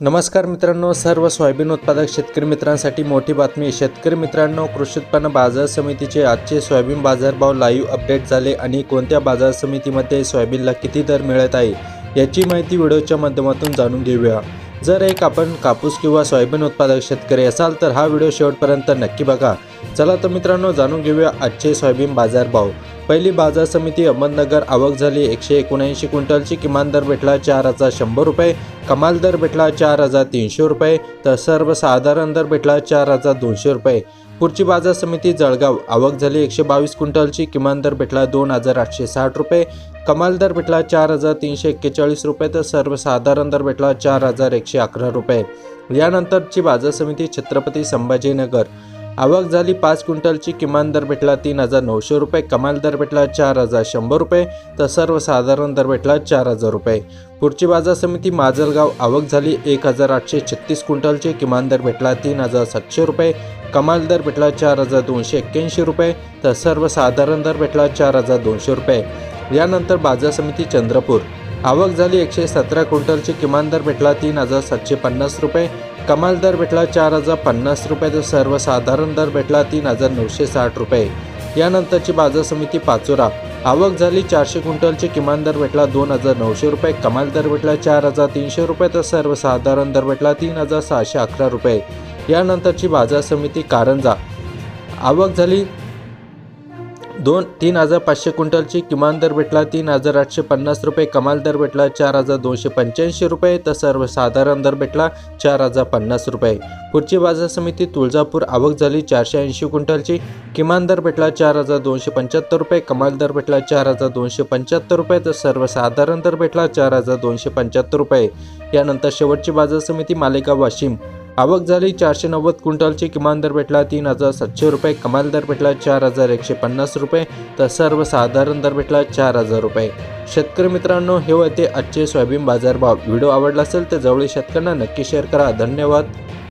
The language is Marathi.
नमस्कार मित्रांनो सर्व सोयाबीन उत्पादक शेतकरी मित्रांसाठी मोठी बातमी. शेतकरी मित्रांनो कृषी उत्पन्न बाजार समितीचे आजचे सोयाबीन बाजारभाव लाईव्ह अपडेट झाले आणि कोणत्या बाजार समितीमध्ये सोयाबीनला किती दर मिळत आहे याची माहिती व्हिडिओच्या माध्यमातून जाणून घेऊया. जर एक आपण कापूस किंवा सोयाबीन उत्पादक शेतकरी असाल तर हा व्हिडिओ शेवटपर्यंत नक्की बघा. चला तर मित्रांनो जाणून घेऊया आजचे सोयाबीन बाजारभाव. पहिली बाजार समिती अहमदनगर आवक झाली. एकशे एकोणऐंशी क्विंटलची किमान दर भेटला चार हजार शंभर रुपये कमाल दर भेटला चार हजार तीनशे रुपये तर सर्वसाधारण दर भेटला चार हजार दोनशे रुपये. पुढची बाजार समिती जळगाव आवक झाली. एकशे बावीस क्विंटलची किमान दर भेटला दोन हजार आठशे साठ रुपये कमाल दर भेटला चार हजार तीनशे एक्केचाळीस रुपये तर सर्वसाधारण दर भेटला चार हजार एकशे अकरा रुपये. यानंतरची बाजार समिती छत्रपती संभाजीनगर आवक झाली पाच क्विंटलची किमान दर भेटला तीन हजार नऊशे रुपये कमाल दर भेटला चार हजार शंभर रुपये तर सर्वसाधारण दर भेटला चार हजार रुपये. पुढची बाजार समिती माजलगाव आवक झाली एक हजार आठशे छत्तीस क्विंटलची किमान दर भेटला तीन हजार सातशे रुपये कमाल दर भेटला चार हजार दोनशे एक्क्याऐंशी रुपये तर सर्वसाधारण दर भेटला चार हजार दोनशे रुपये. यानंतर बाजार समिती चंद्रपूर आवक झाली एकशे सतरा क्विंटलची किमान दर भेटला तीन हजार सातशे पन्नास रुपये कमाल दर भेटला चार हजार पन्नास रुपये तर सर्वसाधारण दर भेटला तीन हजार नऊशे साठ रुपये. यानंतरची बाजार समिती पाचोरा. आवक झाली चारशे क्विंटलची किमान दर भेटला दोन हजार नऊशे रुपये कमाल दर भेटला चार हजार तीनशे रुपये तर सर्वसाधारण दर भेटला तीन हजार सहाशे अकरा रुपये. यानंतरची बाजार समिती कारंजा. आवक झाली दोन तीन हजार पाचशे क्विंटलची किमान दर भेटला तीन हजार आठशे पन्नास रुपये कमाल दर भेटला चार हजार दोनशे पंच्याऐंशी रुपये तर सर्वसाधारण दर भेटला चार हजार पन्नास रुपये. पुढची बाजार समिती तुळजापूर आवक झाली चारशे ऐंशी क्विंटलची किमान दर भेटला चार हजार दोनशे पंच्याहत्तर रुपये कमाल दर भेटला चार हजार दोनशे पंच्याहत्तर रुपये तर सर्वसाधारण दर भेटला चार हजार दोनशे पंच्याहत्तर रुपये. यानंतर शेवटची बाजार समिती मालेगाव वाशिम. आवक झाली चारशे नव्वद क्विंटलची किमान दर भेटला तीन हजार सातशे रुपये. कमाल दर भेटला चार हजार एकशे पन्नास रुपये. तर सर्वसाधारण दर भेटला चार हजार रुपये. शेतकरी मित्रांनो हे होते आजचे सोयाबीन बाजारभाव. व्हिडिओ आवडला असेल तर जवळील शेतकऱ्यांना नक्की शेअर करा. धन्यवाद.